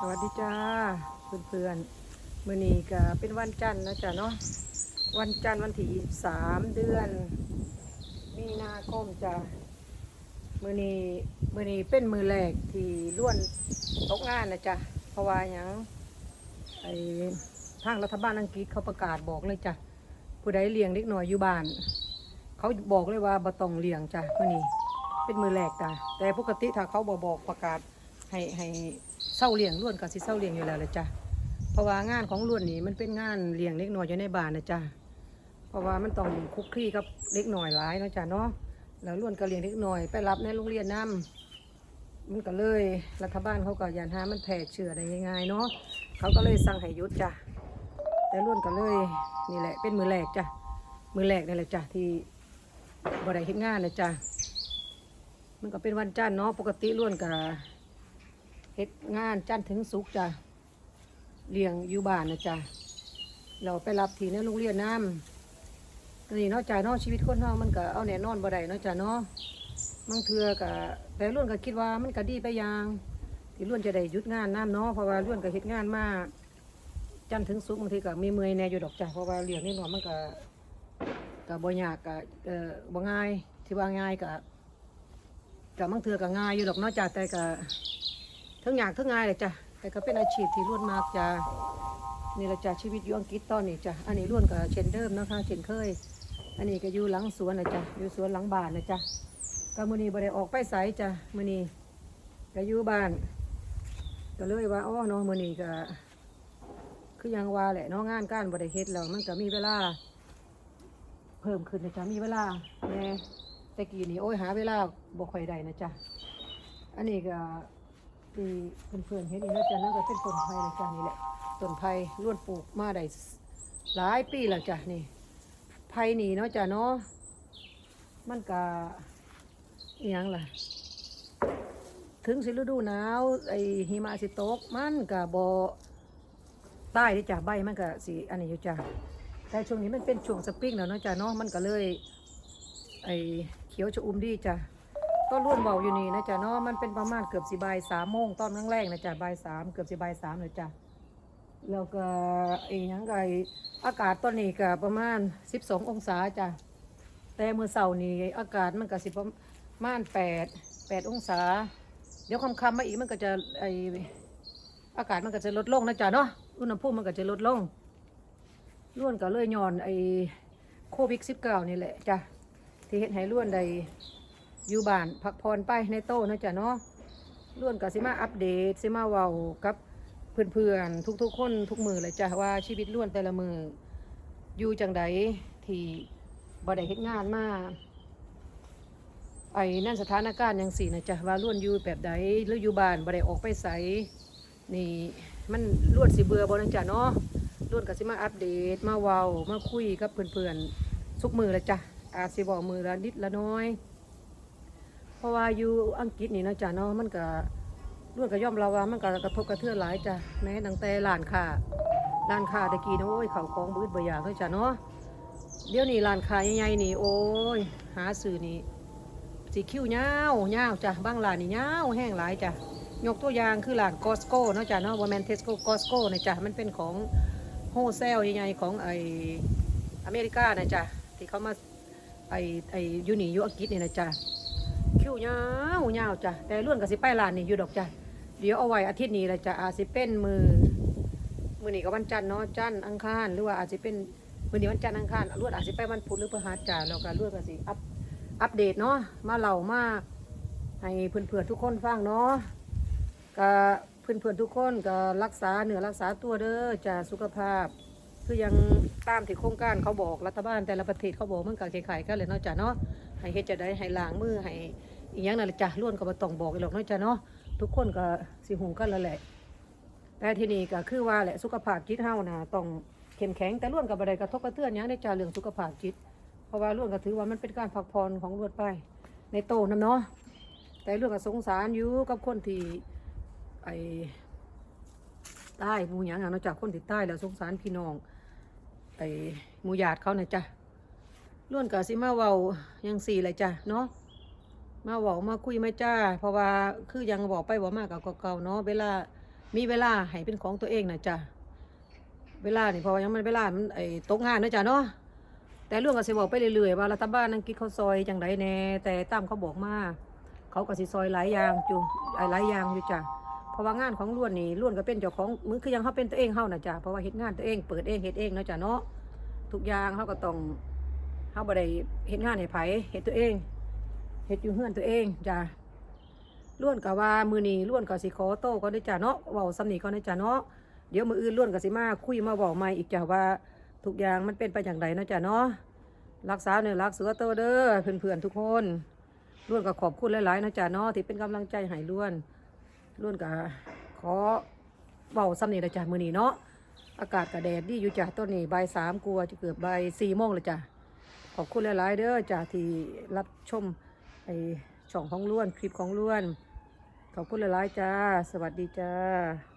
สวัสดีจ้าเพื่อนๆ มื่อนี้ก็เป็นวันจันทร์นะจ๊ะเนาะวันจันทร์วันที่สามเดือน มีนาคมจ้ะมื่อนี้มื่อนี้เป็นมือแรกที่ล้วนตกงานนะจ๊ะเพราะว่าหยังไอ้ทางรัฐบาลอังกฤษเขาประกาศบอกเลยจ้ะผู้ใดเลี้ยงเด็กน้อยอยู่บ้าน เขาบอกเลยว่าบ่ต้องเลี้ยงจ้ะมือนี้เป็นมือแรกจ้ะแต่ปกติถ้าเขาบอบอกประกาศให้ให้ เศร้าเลี้ยงล้วนกับสิเศร้าเลี้ยงอยู่แล้วเลยจ้ะเพราะว่างานของล้วนนี่มันเป็นงานเลี้ยงเล็กน้อยอยู่ในบ้านนะจ้ะเพราะว่ามันต้องคุกคลีกับเล็กน้อยหลายนะจ้ะเนาะแล้วล้วนก็เลี้ยงเล็กน้อยไปรับในโรงเรียนน้ำมันก็เลยรัฐบาลเขาก็ยานหามันแพร่เชื้อได้ง่ายๆเนาะเขาก็เลยสั่งให้ยุดจ้ะแต่ล้วนก็เลยนี่แหละเป็นมือแรกจ้ะมือแรกนี่แหละจ้ะที่บ่ได้เฮ็ดงานนะจ้ะมันก็เป็นวันจันทร์เนาะปกติล้วนก็ เฮ็ดงานจันทร์ถึงศุกจ้ะเลี้ยงอยู่บ้านนะจ๊ะเราไปรับทีในโรงเรียนน้ำนี่เนาะจ้ะเนาะชีวิตคนเฮามันก็เอาแน่นอนบ่ได้เนาะจ้ะเนาะบางเทื่อก็แต่ล้วนก็คิดว่ามันก็ดีไปอย่างที่ล้วนจะได้หยุดงานน้ำเนาะเพราะว่าล้วนก็เฮ็ดงานมาจันทร์ถึงศุกบางทีก็มีเมื่อยแน่อยู่ดอกจ้ะเพราะว่าเลี้ยงนี่เนาะมันก็ก็บ่ยากก็เอ่อบ่ง่ายที่ว่าง่ายก็ก็บางเทื่อก็ง่ายอยู่ดอกเนาะจ้ะแต่ก็ ทั้งอยากทั้งง่ายเลยจ้ะแต่ก็เป็นอาชีพที่ล้วนมากจ้ะนี่ละจ้ะชีวิตอยู่อังกฤษตอนนี้จ้ะอันนี้ล้วนกับเช่นเดิมนะคะเช่นเคย อันนี้ก็อยู่หลังสวนนะจ้ะอยู่สวนหลังบ้านนะจ้ะก็มือนี้บ่ได้ออกไปไสจ้ะมือนี้ก็อยู่บ้าน ก็เลยว่าอ๋อเนาะมือนี้ก็คือยังว่าแหละนาะงานการบ่ได้เฮ็ดแล้วมันก็มีเวลา เพิ่มขึ้นนะจ๊ะมีเวลาแหน่แต่กี้นี่โอ้ยหาเวลาบ่ค่อยได้นะจ๊ะอันนี้ก็ ที่เพื่อนๆเห็นอีกแล้วจ้ะนั่นก็เป็นต้นไผ่เลยจ้ะนี่แหละต้นไผ่ล้วนปลูกมาได้หลายปีแล้วจ้ะนี่ไผ่นี่เนาะจ้ะเนาะมันก็อิหยังล่ะ ถึงสิฤดูหนาวไอหิมะสิตกมันก็บ่ใต้เด้จ้ะใบมันก็สิอันนี้อยู่จ้ะแต่ช่วงนี้มันเป็นช่วงสปริงแล้วเนาะจ้ะเนาะมันก็เลย ไอเขียวชอุ่มดีจ้ะ ก็ล้วนเบาอยู่นี่นะจ๊ะเนาะมันเป็นประมาณเกือบสิบายสามโมงตอนแรกๆนะจ๊ะบ่ายสามเกือบสิบายสามเลยจ้ะแล้วก็ไอ้หยังไงอากาศตอนนี้ก็ประมาณสิบสององศาจ้ะแต่เมื่อเสาร์นี้อากาศมันก็สิประมาณแปดแปดองศา เดี๋ยวค่ำมาอีกมันก็จะไออากาศมันก็จะลดลงนะจ๊ะเนาะอุณหภูมิมันก็จะลดลงล้วนก็เลยย้อนไอโควิดสิบเก้านี่แหละจ้ะที่เห็นให้ล้วนใด อยู่บ้านพักผ่อนไปในโต๊ะนะจ๊ะเนาะล้วนกับสิมาอัปเดตสิมาเว้ากับเพื่อนๆทุกๆ คนทุกมือเลยจ้ะว่าชีวิตล้วนแต่ละมืออยู่จังใดที่บ่ได้เฮ็ดงานมาไอ้นั่นสถานการณ์ยังสี่นะจ๊ะว่าล้วนอยู่แบบใดหรืออยู่บ้านบ่ได้ออกไปไสนี่มันล้วนสิเบื่อบ่นะจ๊ะเนาะล้วนกับสิมาอัปเดตมาเว้ามาคุยกับเพื่อนๆทุกมือเลยจ้ะอาจสิบอกมือละนิดละน้อย ราะว่าอยู่อังกฤษนี่นะจ้ะเนาะมันก็ล้วนก็ย่อมเราว่ามันก็กระทบกระเทือนหลายจ้ะแม้ตั้งแต่ร้านค้าร้านค้าตะกี้นะโอ้ยเขาของบืดบ่อยากเนาจ้ะเนาะเดี๋ยวนี้ร้านค้าใหญ่ๆนี่โอ้ยหาซื้อนี่สีคิ้วยาวยาจ้ะบางร้านนี่ยาแห้งหลายจ้ะยกตัวอย่างคือร้านกอสโก้เนาะจ้ะเนาะว่าแมนเทสโก้กอสโก้นะจ้ะมันเป็นของโฮเซลใหญ่ๆของไออเมริกานะจ้ะที่เขามาไอไอยูนี่อยู่อังกฤษนี่นะจ้ะ คิวยาวยาวจ้ะแต่ล้วนกับสิไปร้านนี่อยู่ดอกจ้ะเดี๋ยวเอาไว้อาทิตย์นี้แหละจ้ะอาจสิเป็นมือมือนี้ก็วันจันทร์เนาะจันทร์อังคารหรือว่าอาจจะเป็นมือนี้วันจันทร์อังคารล้วนอาจจะไปวันพุธหรือพฤหัสจ้ะแล้วก็ล้วนก็สิอัปอัปเดตเนาะมาเล่ามาให้เพื่อนๆทุกคนฟังเนาะก็เพื่อนๆทุกคนก็รักษาเหนือรักษาตัวเด้อจ้ะสุขภาพคือยังตามที่โครงการเขาบอกรัฐบาลแต่ละประเทศเขาบอกมันก็คล้ายๆกันเลยเนาะจ้ะเนาะ ให้เฮ็ดจะได้ให้ล้างมือให้อีหยังนั่นแหละจ้ะล้วนก็บ่ต้องบอกอีหรอกเนาะจ้ะเนาะทุกคนก็สิหูกันแล้วแหละ แต่ที่นี้ก็คือว่าแหละสุขภาพจิตเฮานะต้องเข้มแข็งแต่ล้วนก็บ่ได้กระทบกระเทือนหยังในจ้ะเรื่องสุขภาพจิต เพราะว่าล้วนก็ถือว่ามันเป็นการพักผ่อนของล้วนไป ในโตนํเนาะแต่ล้วนก็สงสารอยู่กับคนที่ไอ้ใต้หมู่หยังอะเนาะจ้ะคนที่ใต้แล้วสงสารพี่น้องไอ้หมู่ญาติเขานะจ้ะ ล้วนกับสิมาเว้ายังสี่เลยจ้ะเนาะมาเว้ามาคุยมาจ้า เพราะว่าคือยังบอกไปบอกมากกับเก่าๆเนาะเวลามีเวลาให้เป็นของตัวเองนะจ้ะเวลานี่เพอยังมันเวลามันไอ้ตกงานนะจ้ะเนาะแต่เรื่องก็สิบอกไปเรื่อยๆว่ารัฐบาลนั่งกิดเขาวซอยจังไดแน่แต่ตามเขาบอกมาเขาก็สิซอยหลายอย่างอยู่หลายอย่างอยู่จ้ะเพราะว่างานของล้วนนี่ล้วนก็เป็นเจ้าของมือคือยังเขาเป็นตัวเองเฮานะจ้ะเพราะว่าเฮ็ดงานตัวเองเปิดเองเฮ็ดเองนะจ้ะเนาะทุกอย่างเขาก็ต้อง เขาบ่ได้เฮ็ดงานให้ไผเฮ็ดตัวเองเฮ็ดอยู่เฮือนตัวเองจ้ะล้วนกับว่ามือนี้ล้วนกับสิขอโต้ก็ได้จ้ะเนาะเว้าสำนีก็ได้จ้ะเนาะเดี๋ยวมืออื่นล้วนกับสิมาคุยมาบอกใหม่อีกจ้ะว่าทุกอย่างมันเป็นไปอย่างไรเนาะจ้ะเนาะรักษาเนื้อรักเสือโตเด้อเพื่อนๆทุกคนล้วนกับขอบคุณหลายๆนะจ้ะเนาะที่เป็นกำลังใจให้ล้วนล้วนกับขอเว้าสำนีเลยจ้ะมือนี้เนาะอากาศกับแดดดีอยู่จ้ะต้นนี้บ่ายสามกลัวจะเกือบบ่ายสี่โมงเลยจ้ะ ขอบคุณหลาย ๆ เด้อจ้าที่รับชมไอช่องของล้วนคลิปของล้วน ขอบคุณหลาย ๆ จ้า สวัสดีจ้า